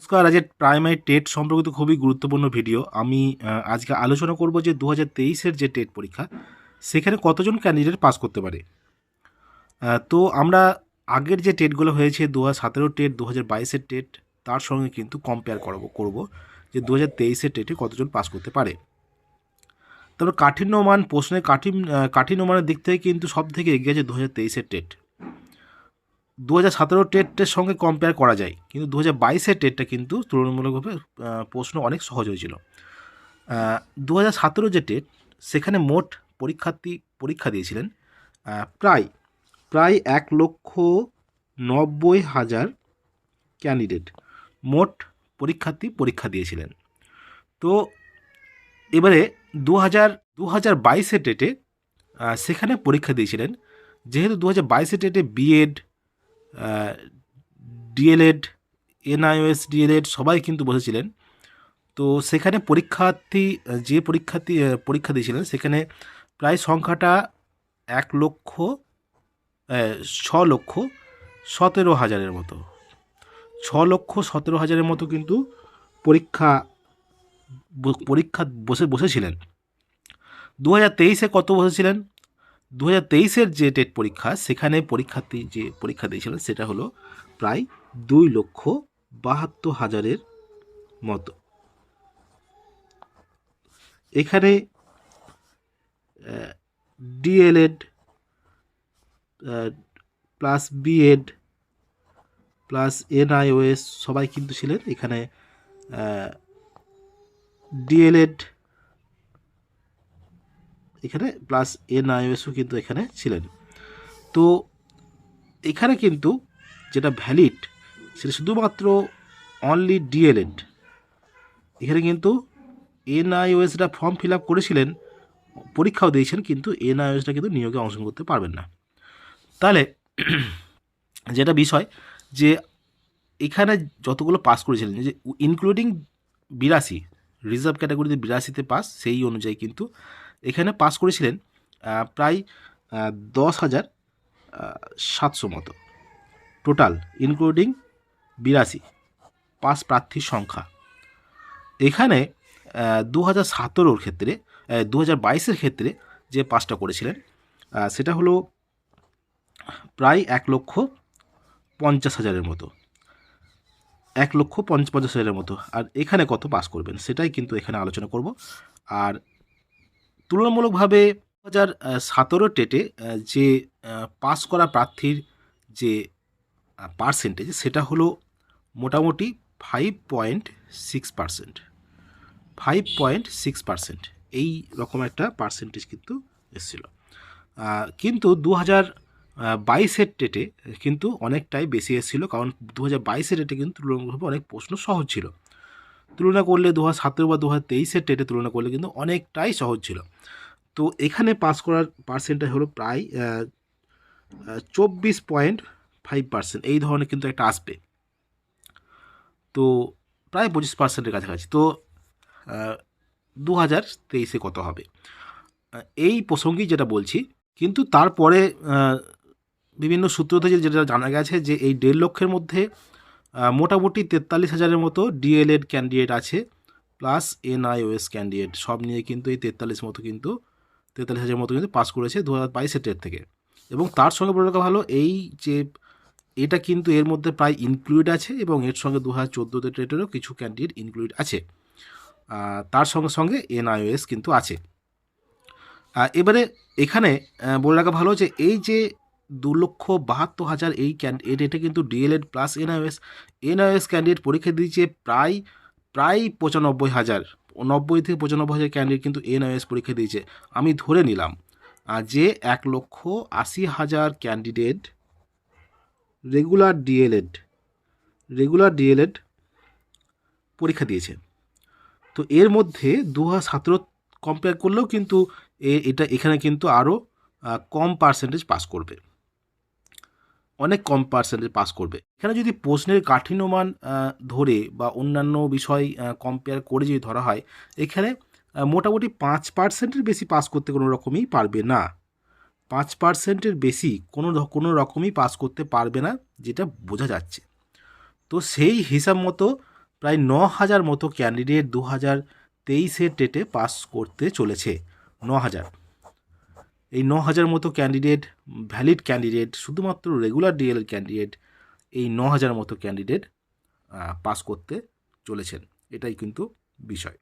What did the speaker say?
নমস্কার। আজকের primary TET সম্পর্কিত খুবই গুরুত্বপূর্ণ ভিডিও আমি আজকে আলোচনা করব যে দু হাজার যে টেট পরীক্ষা, সেখানে কতজন ক্যান্ডিডেট পাস করতে পারে? তো আমরা আগের যে টেটগুলো হয়েছে দু হাজার সতেরো টেট দু হাজার বাইশের টেট তার সঙ্গে কিন্তু কম্পেয়ার করব করব যে দু হাজার তেইশের টেটে কতজন পাস করতে পারে। তারপর কাঠিন্যমান প্রশ্নের কাঠিন কাঠিন্যমানের দিক থেকে কিন্তু সব থেকে এগিয়ে আছে দু হাজার তেইশের টেট দু হাজার সতেরো টেটের সঙ্গে কম্পেয়ার করা যায়, কিন্তু দু হাজার বাইশের টেটটা কিন্তু তুলনামূলকভাবে প্রশ্ন অনেক সহজ হয়েছিল। দু হাজার সতেরো যে টেট, সেখানে মোট পরীক্ষার্থী পরীক্ষা দিয়েছিলেন প্রায় প্রায় এক লক্ষ নব্বই হাজার ক্যান্ডিডেট মোট পরীক্ষার্থী পরীক্ষা দিয়েছিলেন। তো এবারে দু হাজার দু হাজার বাইশের টেটে সেখানে পরীক্ষা দিয়েছিলেন, যেহেতু দু হাজার বাইশের টেটে বিএড ডিএলএড, এনআইওএস, ডিএলএড সবাই কিন্তু বসেছিলেন। তো সেখানে পরীক্ষার্থী, যে পরীক্ষার্থী পরীক্ষা দিয়েছিলেন, সেখানে প্রায় সংখ্যাটা এক লক্ষ ছ লক্ষ সতেরো হাজারের মতো। ছ লক্ষ সতেরো হাজারের মতো কিন্তু পরীক্ষা পরীক্ষা বসে, বসেছিলেন। দু হাজার তেইশে কত বসেছিলেন? দু হাজার তেইশের যে টেট পরীক্ষা, সেখানে পরীক্ষার্থী যে পরীক্ষা দিয়েছিলেন সেটা হলো প্রায় দুই লক্ষ বাহাত্তর হাজারের মতো। এখানে DLEd plus BEd plus NIOS সবাই কিন্তু ছিলেন। এখানে ডিএলএড এখানে প্লাস এনআইওএসও কিন্তু এখানে ছিলেন। তো এখানে কিন্তু যেটা ভ্যালিড সেটা শুধুমাত্র অনলি ডিএলএড এখানে কিন্তু এনআইওএসরা ফর্ম ফিল আপ করেছিলেন, পরীক্ষাও দিয়েছেন, কিন্তু এনআইওএসটা কিন্তু নিয়োগে অংশগ্রহণ করতে পারবেন না। তাহলে যেটা বিষয়, যে এখানে যতগুলো পাস করেছিলেন, যে ইনক্লুডিং বিরাশি রিজার্ভ ক্যাটাগরিতে বিরাশিতে পাস সেই অনুযায়ী কিন্তু এখানে পাস করেছিলেন প্রায় দশ হাজার সাতশো মতো। টোটাল ইনক্লুডিং বিরাশি পাস প্রার্থীর সংখ্যা। এখানে দু হাজার সতেরোর ক্ষেত্রে দু হাজার বাইশের ক্ষেত্রে যে পাসটা করেছিলেন সেটা হলো প্রায় এক লক্ষ পঞ্চাশ হাজারের মতো। এক লক্ষ পঞ্চ- পঞ্চাশ হাজারের মতো। আর এখানে কত পাস করবেন, সেটাই কিন্তু এখানে আলোচনা করব। আর তুলনামূলকভাবে দু হাজার সতেরো টেটে যে পাস করা প্রার্থীর যে পার্সেন্টেজ সেটা হলো মোটামুটি five point six percent five point six percent এই রকম একটা পার্সেন্টেজ কিন্তু এসেছিল। কিন্তু দু হাজার বাইশের টেটে কিন্তু অনেকটাই বেশি এসেছিল, কারণ দু হাজার বাইশের টেটে কিন্তু তুলনামূলকভাবে অনেক প্রশ্ন সহজ ছিল। তুলনা করলে দু হাজার সতেরো বা দু হাজার তেইশের টেটে তুলনা করলে কিন্তু অনেকটাই সহজ ছিল। তো এখানে পাস করার পার্সেন্টেজ হলো প্রায় চব্বিশ পয়েন্ট ফাইভ পার্সেন্ট। এই ধরনের কিন্তু একটা আসবে। তো প্রায় পঁচিশ পার্সেন্টের কাছাকাছি। তো দু হাজার তেইশে কত হবে? এই প্রসঙ্গেই যেটা বলছি, কিন্তু তারপরে বিভিন্ন সূত্র থেকে যেটা জানা গেছে যে এই দেড় লক্ষের মধ্যে মোটামুটি তেতাল্লিশ হাজারের মতো ডিএলএড ক্যান্ডিডেট আছে, প্লাস এনআইওএস ক্যান্ডিডেট। সব নিয়ে কিন্তু এই তেতাল্লিশ মতো কিন্তু, তেতাল্লিশ হাজার মতো কিন্তু পাস করেছে দু হাজার বাইশের টেট থেকে। এবং তার সঙ্গে বলে রাখা ভালো, এই যে এটা কিন্তু এর মধ্যে প্রায় ইনক্লুড আছে এবং এর সঙ্গে দু হাজার চোদ্দোতে টেটেরও কিছু ক্যান্ডিডেট ইনক্লুড আছে। তার সঙ্গে সঙ্গে এনআইওএস কিন্তু আছে। এবারে এখানে বলে রাখা ভালো যে এই যে দু লক্ষ বাহাত্তর হাজার এই ক্যান্ডিডেট এটা কিন্তু DLEd plus NIS NIS candidate পরীক্ষা দিয়েছে প্রায় প্রায় পঁচানব্বই হাজার, নব্বই থেকে পঁচানব্বই হাজার ক্যান্ডিডেট কিন্তু এনআইএস পরীক্ষা দিয়েছে। আমি ধরে নিলাম যে এক লক্ষ আশি হাজার candidate regular DLEd regular DLEd পরীক্ষা দিয়েছে। তো এর মধ্যে দু হাজার সতেরো কম্পেয়ার করলেও কিন্তু এটা এখানে কিন্তু আরও কম পার্সেন্টেজ পাস করবে। অনেক কম পার্সেন্টেজ পাস করবে। এখানে যদি প্রশ্নের কাঠিন্যমান ধরে বা অন্যান্য বিষয় কম্পেয়ার করে যদি ধরা হয়, এখানে মোটামুটি পাঁচ পার্সেন্টের বেশি পাস করতে কোনো রকমই পারবে না। পাঁচ পার্সেন্টের বেশি কোনো কোনো রকমই পাস করতে পারবে না, যেটা বোঝা যাচ্ছে। তো সেই হিসাব মতো প্রায় ন হাজার মতো ক্যান্ডিডেট দু হাজার তেইশের টেটে পাস করতে চলেছে। ন হাজার এই ন হাজার মতো ক্যান্ডিডেট ভ্যালিড ক্যান্ডিডেট শুধুমাত্র রেগুলার ডিএল ক্যান্ডিডেট এই ন হাজার মতো ক্যান্ডিডেট পাস করতে চলেছেন। এটাই কিন্তু বিষয়।